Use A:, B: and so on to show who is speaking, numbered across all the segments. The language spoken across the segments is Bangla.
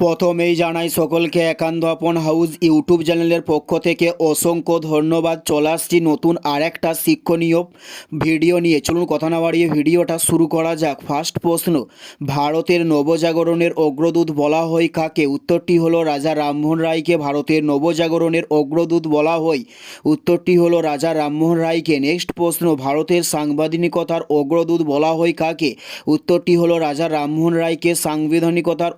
A: প্রথমেই জানাই সকলকে একান্ত আপন হাউস ইউটিউব চ্যানেলের পক্ষ থেকে অসংখ্য ধন্যবাদ। চলে আসছি নতুন আর একটা শিক্ষণীয় ভিডিও নিয়ে। চলুন কথা না বাড়িয়ে ভিডিওটা শুরু করা যাক। ফার্স্ট প্রশ্ন, ভারতের নবজাগরণের অগ্রদূত বলা হয় কাকে? উত্তরটি হলো রাজা রামমোহন রায়কে। ভারতের নবজাগরণের অগ্রদূত বলা হয়। উত্তরটি হলো রাজা রামমোহন রায়কে। নেক্সট প্রশ্ন, ভারতের সাংবাদিকতার অগ্রদূত বলা হয় কাকে? উত্তরটি হলো রাজা রামমোহন রায়কে সাংবিধানিকতার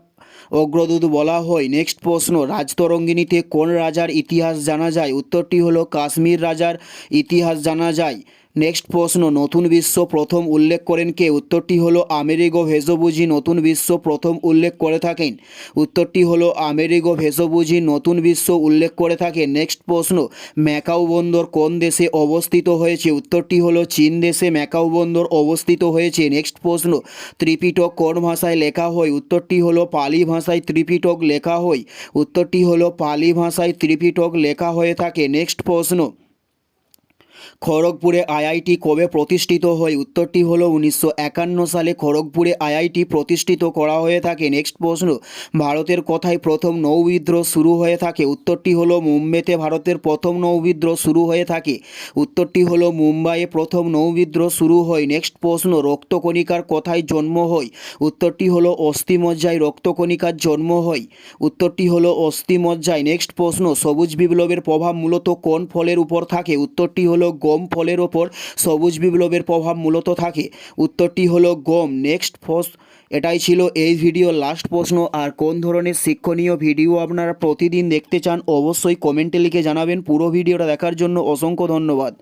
A: অগ্রদূত বলা হয়, নেক্সট প্রশ্ন, রাজতরঙ্গিনীতে কোন রাজার ইতিহাস জানা যায়? উত্তরটি হলো কাশ্মীর রাজার ইতিহাস জানা যায়। নেক্সট প্রশ্ন, নতুন বিশ্ব প্রথম উল্লেখ করেন কে? উত্তরটি হলো আমেরিগো ভেসোবুঝি নতুন বিশ্ব প্রথম উল্লেখ করে থাকেন। উত্তরটি হলো আমেরিগো ভেসোবুঝি নতুন বিশ্ব উল্লেখ করে থাকে নেক্সট প্রশ্ন, ম্যাকাও বন্দর কোন দেশে অবস্থিত হয়েছে? উত্তরটি হলো চীন দেশে ম্যাকাও বন্দর অবস্থিত হয়েছে। নেক্সট প্রশ্ন, ত্রিপিটক কোন ভাষায় লেখা হয়? উত্তরটি হলো পালি ভাষায় ত্রিপিটক লেখা হয়। উত্তরটি হলো পালি ভাষায় ত্রিপিটক লেখা হয়ে থাকে। নেক্সট প্রশ্ন খড়গপুরে আইআইটি কবে প্রতিষ্ঠিত হয়? উত্তরটি হলো উনিশশো একান্ন সালে খড়গপুরে আইআইটি প্রতিষ্ঠিত করা হয়ে থাকে। নেক্সট প্রশ্ন, ভারতের কথায় প্রথম নৌবিদ্রোহ শুরু হয়ে থাকে? উত্তরটি হলো মুম্বাইতে ভারতের প্রথম নৌবিদ্রোহ শুরু হয়ে থাকে। উত্তরটি হলো মুম্বাইয়ে প্রথম নৌবিদ্রোহ শুরু হয়। নেক্সট প্রশ্ন, রক্তকণিকার কথায় জন্ম হয়? উত্তরটি হলো অস্থিমজ্জায় রক্তকণিকার জন্ম হয়। উত্তরটি হলো অস্থিমজ্জায় নেক্সট প্রশ্ন, সবুজ বিপ্লবের প্রভাব মূলত কোন ফলের উপর থাকে? উত্তরটি হলো গম ফলের ওপর সবুজ বিপ্লবের প্রভাব মূলত থাকে। উত্তরটি হলো গম। নেক্সট ফস এটাই ছিল এই ভিডিও। লাস্ট প্রশ্ন, আর কোন ধরনের শিক্ষণীয় ভিডিও আপনারা প্রতিদিন দেখতে চান, অবশ্যই কমেন্টে লিখে জানাবেন। পুরো ভিডিওটা দেখার জন্য অসংখ্য ধন্যবাদ।